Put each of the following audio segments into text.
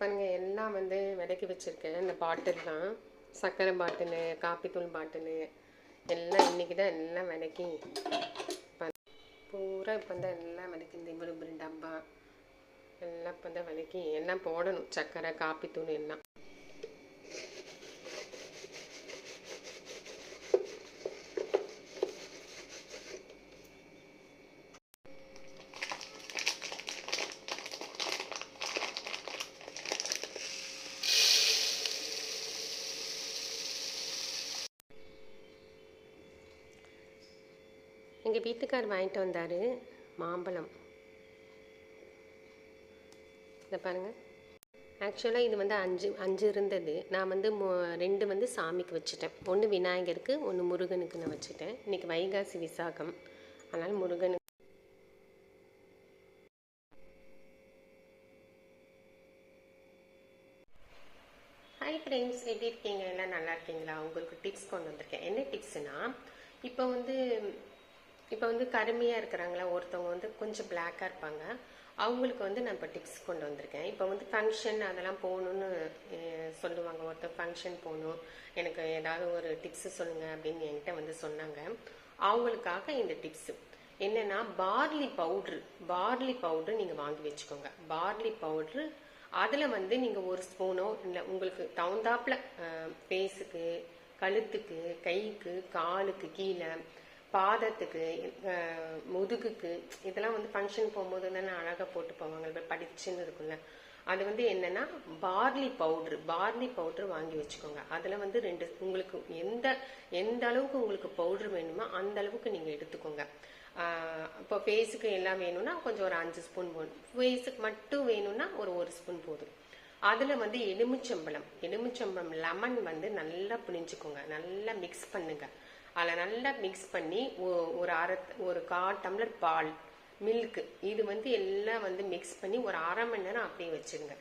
பாருங்கள் எல்லாம் வந்து விலைக்கு வச்சுருக்கேன். இந்த பாட்டில்லாம் சர்க்கரை பாட்டிலு காப்பித்தூள் பாட்டிலு எல்லாம் இன்றைக்கி தான் எல்லாம் விலைக்கு. பூரா இப்போ தான் எல்லாம் விலைக்கு இந்த இவ்வளோ டப்பா. எல்லாம் இப்போ தான் விலைக்கு எல்லாம் போடணும். சர்க்கரை காப்பித்தூள் எல்லாம். எங்கள் வீட்டுக்கார் வாங்கிட்டு வந்தார் மாம்பழம். இதை பாருங்கள் ஆக்சுவலாக இது வந்து அஞ்சு அஞ்சு இருந்தது. நான் வந்து மு ரெண்டு வந்து சாமிக்கு வச்சுட்டேன். ஒன்று விநாயகருக்கு ஒன்று முருகனுக்கு நான் வச்சுட்டேன். இன்றைக்கி வைகாசி விசாகம். அதனால் முருகனுக்கு ஹாய் ஃப்ரெண்ட்ஸ் எப்படி இருக்கீங்க? எல்லாம் நல்லா இருக்கீங்களா? உங்களுக்கு டிப்ஸ் கொண்டு வந்திருக்கேன். என்ன டிப்ஸ்னால் இப்போ வந்து இப்போ வந்து கருமையாக இருக்கிறாங்களா? ஒருத்தவங்க வந்து கொஞ்சம் பிளாக்காக இருப்பாங்க. அவங்களுக்கு வந்து நான் இப்போ டிப்ஸ் கொண்டு வந்திருக்கேன். இப்போ வந்து ஃபங்க்ஷன் அதெல்லாம் போகணுன்னு சொல்லுவாங்க. ஒருத்தர் ஃபங்க்ஷன் போகணும். எனக்கு ஏதாவது ஒரு டிப்ஸ் சொல்லுங்கள் அப்படின்னு என்கிட்ட வந்து சொன்னாங்க. அவங்களுக்காக இந்த டிப்ஸு என்னன்னா பார்லி பவுட்ரு பார்லி பவுட்ரு நீங்கள் வாங்கி வச்சுக்கோங்க. பார்லி பவுட்ரு அதில் வந்து நீங்கள் ஒரு ஸ்பூனோ இல்லை உங்களுக்கு தகுந்தாப்புல ஃபேஸுக்கு கழுத்துக்கு கைக்கு காலுக்கு கீழே பாதத்துக்கு முதுகுக்கு இதெல்லாம் வந்து ஃபங்க்ஷன் போகும்போது தானே அழகாக போட்டு போவாங்க. படிச்சுன்னு இருக்குல்ல அது வந்து என்னன்னா பார்லி பவுட்ரு பார்லி பவுட்ரு வாங்கி வச்சுக்கோங்க. அதில் வந்து ரெண்டு உங்களுக்கு எந்த எந்த அளவுக்கு உங்களுக்கு பவுட்ரு வேணுமோ அந்த அளவுக்கு நீங்கள் எடுத்துக்கோங்க. இப்போ ஃபேஸுக்கு எல்லாம் வேணும்னா கொஞ்சம் ஒரு அஞ்சு ஸ்பூன் போதும். ஃபேஸுக்கு மட்டும் வேணும்னா ஒரு ஒரு ஸ்பூன் போதும். அதில் வந்து எலுமிச்சம்பழம் எலுமிச்சம்பழம் லெமன் வந்து நல்லா புளிஞ்சுக்கோங்க நல்லா மிக்ஸ் பண்ணுங்கள் அதில் நல்லா மிக்ஸ் பண்ணி ஒரு அரை ஒரு கால் டம்ளர் பால் மில்க்கு இது வந்து எல்லாம் வந்து மிக்ஸ் பண்ணி ஒரு அரை மணி நேரம் அப்படியே வச்சுருங்க.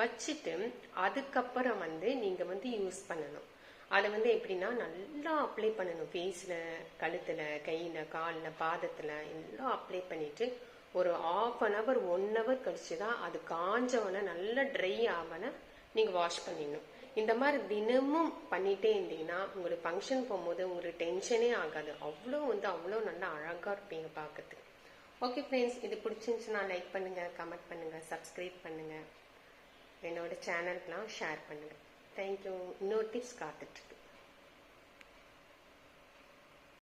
வச்சுட்டு அதுக்கப்புறம் வந்து நீங்கள் வந்து யூஸ் பண்ணணும். அதை வந்து எப்படின்னா நல்லா அப்ளை பண்ணணும். ஃபேஸில் கழுத்தில் கையில் காலில் பாதத்தில் எல்லாம் அப்ளை பண்ணிவிட்டு ஒரு half an hour one hour கழிச்சு தான் அது காஞ்சவன நல்லா ட்ரை ஆவன நீங்கள் வாஷ் பண்ணிடணும். இந்த மாதிரி தினமும் பண்ணிட்டே இருந்தீங்கன்னா உங்களுக்கு ஃபங்க்ஷன் போகும்போது உங்களுக்கு டென்ஷனே ஆகாது. அவ்வளோ வந்து அவ்வளோ நல்லா அழகாக இருப்பீங்க பார்க்கறதுக்கு. ஓகே ஃப்ரெண்ட்ஸ் இது பிடிச்சிருந்துச்சுன்னா லைக் பண்ணுங்கள் கமெண்ட் பண்ணுங்கள் சப்ஸ்கிரைப் பண்ணுங்கள் என்னோட சேனல்க்கெலாம் ஷேர் பண்ணுங்கள் தேங்க்யூ இன்னொரு டிப்ஸ் காத்துட்ருக்கு